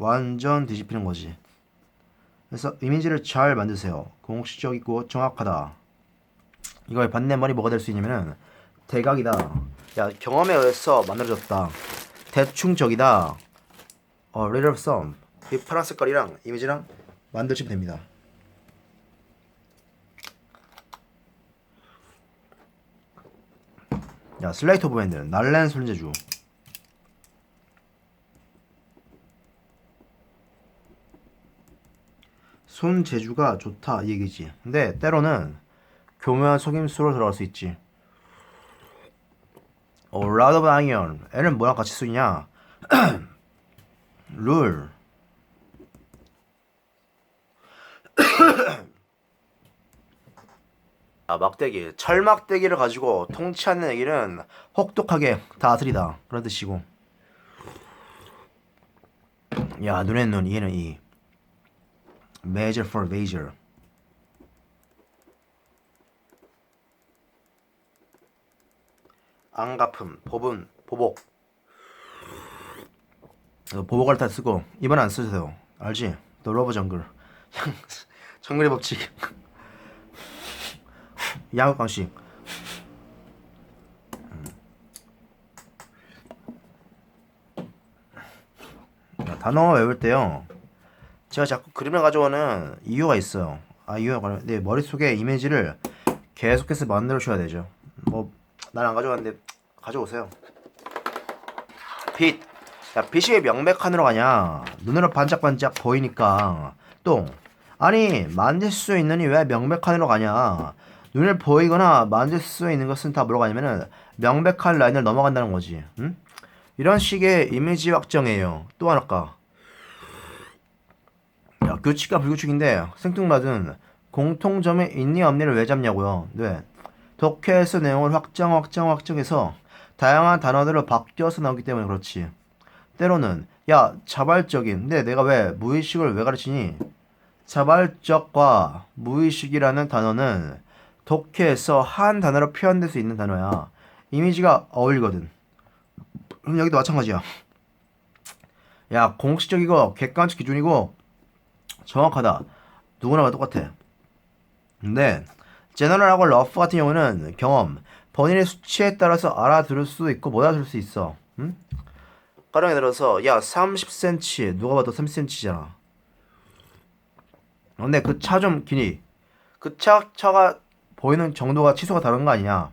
완전 뒤집히는 거지. 그래서 이미지를 잘 만드세요. 공식적이고 정확하다. 이거의 반대말이 뭐가 될 수 있냐면은 대각이다. 야 경험에 의해서 만들어졌다. 대충적이다. 어, rate of sum. 이 파란 색깔이랑 이미지랑 만드시면 됩니다. 야 오브 핸드 날랜 손재주 손재주가 좋다 이 얘기지. 근데 때로는 교묘한 속임수로 들어갈 수 있지. 어, lot of iron 애는 뭐랑 같이 쓰냐? 룰 아, 막대기. 철막대기를 가지고 통치하는 얘기는 혹독하게 다스리다. 그런 뜻이고. 야 눈에는 눈 이에는 이 major for major 안갚음 보분 보복. 어, 보복할 때 쓰고 이번 안 쓰세요. 알지? 너 러브 정글 정글의 법칙. 양육 방식. 자, 단어 외울 때요 제가 자꾸 그림을 가져오는 이유가 있어요. 아 이유가 뭐냐면 내 머릿속에 이미지를 계속해서 만들어 줘야 되죠. 뭐 난 안 가져왔는데 가져오세요. 빛. 야, 빛이 왜 명백한으로 가냐. 눈으로 반짝반짝 보이니까. 또 아니 만질 수 있느니 왜 명백한으로 가냐. 눈에 보이거나 만질 수 있는 것은 다 뭐로 가냐면은 명백한 라인을 넘어간다는 거지. 응? 이런 식의 이미지 확정이에요. 또 하나가 야, 규칙과 불규칙인데 생뚱맞은 공통점이 있니 없니를 왜 잡냐고요 네 독해에서 내용을 확장 확장 확정해서 다양한 단어들로 바뀌어서 나오기 때문에 그렇지 때로는 야 자발적인 근데 내가 왜 무의식을 왜 가르치니 자발적과 무의식이라는 단어는 독해에서 한 단어로 표현될 수 있는 단어야. 이미지가 어울리거든. 그럼 여기도 마찬가지야. 야, 공식적이고 객관적 기준이고 정확하다. 누구나 가 똑같아. 근데 제너럴하고 러프 같은 경우는 경험, 본인의 수치에 따라서 알아들을 수도 있고 못 알아들을 수 있어. 응? 가령에 들어서 야 30cm 누가 봐도 30cm잖아. 근데 그 차 좀 기니. 그 차 차가 보이는 정도가 치수가 다른 거 아니냐.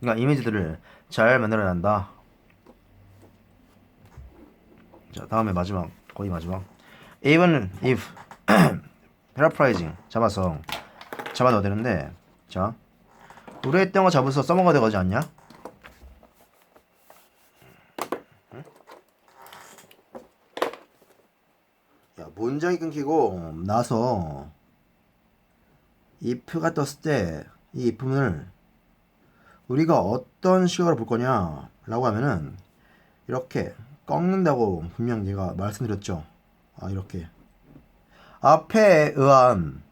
그러니까 이미지들을 잘 만들어야 한다. 자 다음에 마지막 거의 마지막. Even if paraphrasing 잡아서 잡아 넣어야 되는데 자 우리 했던 거 잡아서 써먹어야 되지 않냐? 야 문장이 끊기고 나서 if가 떴을 때 이 if문을 우리가 어떤 시각으로 볼 거냐 라고 하면은 이렇게 꺾는다고 분명 제가 말씀드렸죠 아 이렇게 앞에 의한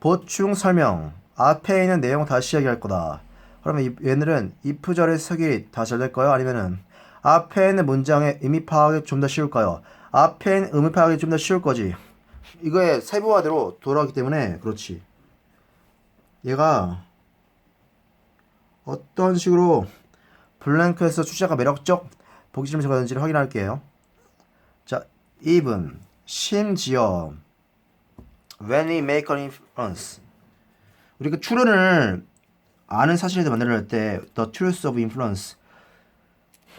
보충 설명 앞에 있는 내용 다시 이야기할 거다 그러면 이- 얘들은 if절의 색이 다 잘 될까요? 아니면은 앞에 있는 문장의 의미 파악이 좀 더 쉬울까요? 앞에 있는 의미 파악이 좀 더 쉬울 거지 이거의 세부화대로 돌아가기 때문에 그렇지 얘가 어떤 식으로 블랭크에서 출제가 매력적 보기 좀 적었는지를 확인할게요. 자, even 심지어 when we make an influence 우리 그 추론을 아는 사실에 대해 만들어낼 때 the truth of influence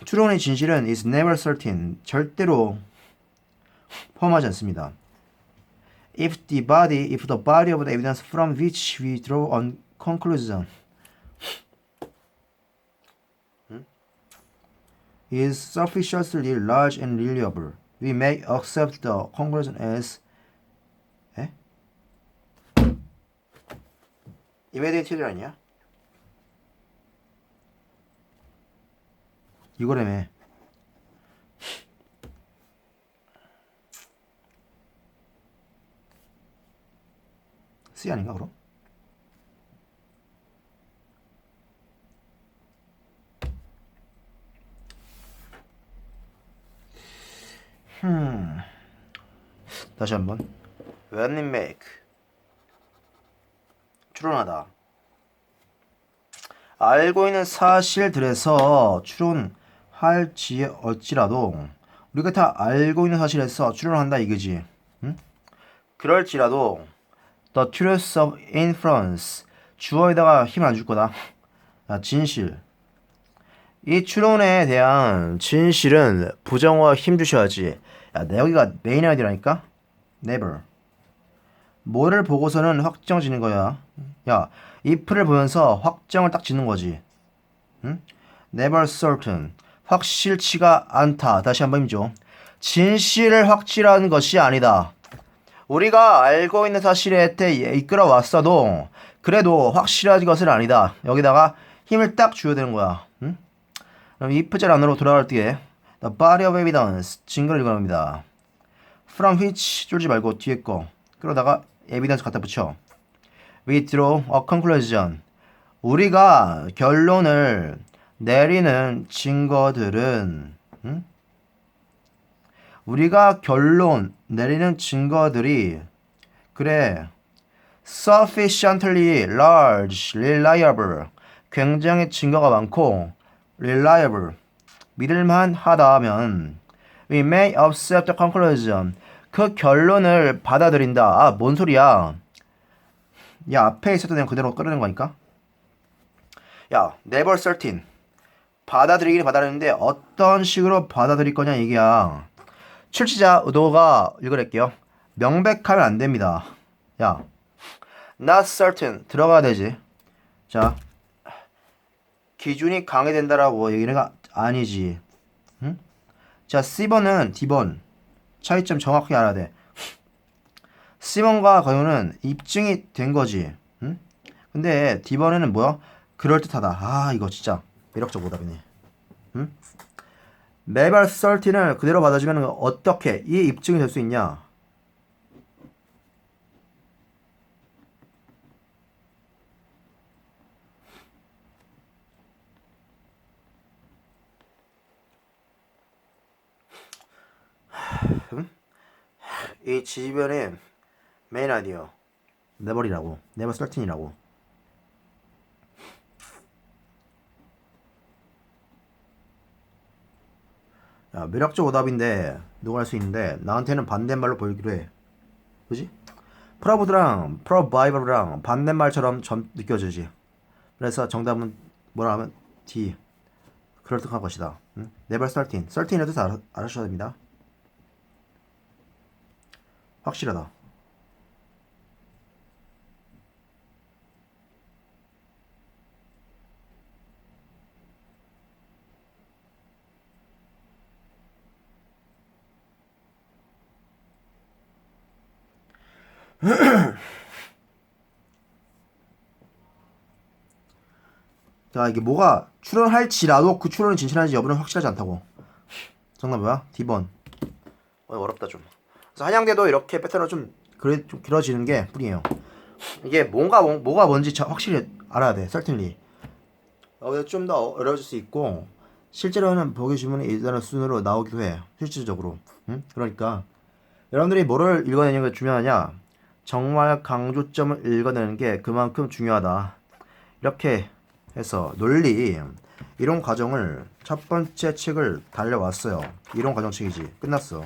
추론의 진실은 is never certain 절대로 포함하지 않습니다. if the body, if the body of the evidence from which we draw on conclusion hmm, is sufficiently large and reliable, we may accept the conclusion as 에? 이메디티드 아니야? 이거라며 C 아닌가 그럼? 음. 다시 한번. When it make. 추론하다. 알고 있는 사실들에서 추론할지 어찌라도 우리가 다 알고 있는 사실에서 추론한다 이거지. 응? 그럴지라도 the truth of inference 주어에다가 힘안줄 거다. 야, 진실. 이 추론에 대한 진실은 부정어 힘 주셔야지. 야, 내 여기가 메인 아이디라니까? never. 뭐를 보고서는 확정 지는 거야. 야, if를 보면서 확정을 딱 짓는 거지. 응? never certain. 확실치가 않다. 다시 한번 힘줘. 진실을 확실한 것이 아니다. 우리가 알고 있는 사실에 때 이끌어 왔어도 그래도 확실한 것은 아니다. 여기다가 힘을 딱 줘야 되는 거야. 응? 그럼 if절 안으로 돌아갈 때에 the body of evidence 증거를 읽어냅니다. from which 쫄지 말고 뒤에 거 그러다가 evidence 갖다 붙여. we draw a conclusion. 우리가 결론을 내리는 증거들은 응? 우리가 결론 내리는 증거들이 그래 sufficiently large, reliable 굉장히 증거가 많고 reliable 믿을만 하다면 we may accept the conclusion. 그 결론을 받아들인다. 아 뭔 소리야? 야 앞에 있었던 내용 그대로 끌어낸 거니까. 야 never certain. 받아들이긴 받아들이는데 어떤 식으로 받아들일 거냐 얘기야. 출시자 의도가 읽어낼게요. 명백하면 안 됩니다. 야, not certain. 들어가야 되지. 자, 기준이 강해된다라고 얘기가 아니지. 응? 자, C번은 D번 차이점 정확히 알아야 돼. C번과 거유는 입증이 된 거지. 응? 근데 D번에는 뭐야? 그럴듯하다. 아, 이거 진짜 매력적 오답이네. 응? 매발 썰틴을 그대로 받아주면 어떻게 이 입증이 될 수 있냐? 이 지변의 메인 아이디어 네버리라고 네버 썰틴이라고 야, 매력적 오답인데 누가 할 수 있는데 나한테는 반대말로 보이기로 해. 그지? 프라보드랑 프로바이벌랑 반대말처럼 전 느껴지지. 그래서 정답은 뭐라 하면 D. 그럴듯한 것이다. 응? 네버 썰틴. 썰틴에 대해서 알아, 알아셔야 됩니다. 확실하다. 자 이게 뭐가 출연할지라도 그 출연이 진실한지 여부는 확실하지 않다고 정답 뭐야? D번 어, 어렵다 좀 한양대도 이렇게 패턴을 좀 그래 좀 길어지는 게 뿐이에요 이게 뭔가 뭐, 뭐가 뭔지 저- 확실히 알아야 돼 certainly 여기서 좀 더 어려워질 수 있고 실제로는 보기 주문이 일단은 순으로 나오기도 해 실질적으로 응? 그러니까 여러분들이 뭐를 읽어내는 게 중요하냐 정말 강조점을 읽어내는 게 그만큼 중요하다 이렇게 해서 논리 이론 과정을 첫 번째 책을 달려왔어요. 이론 과정 책이지. 끝났어.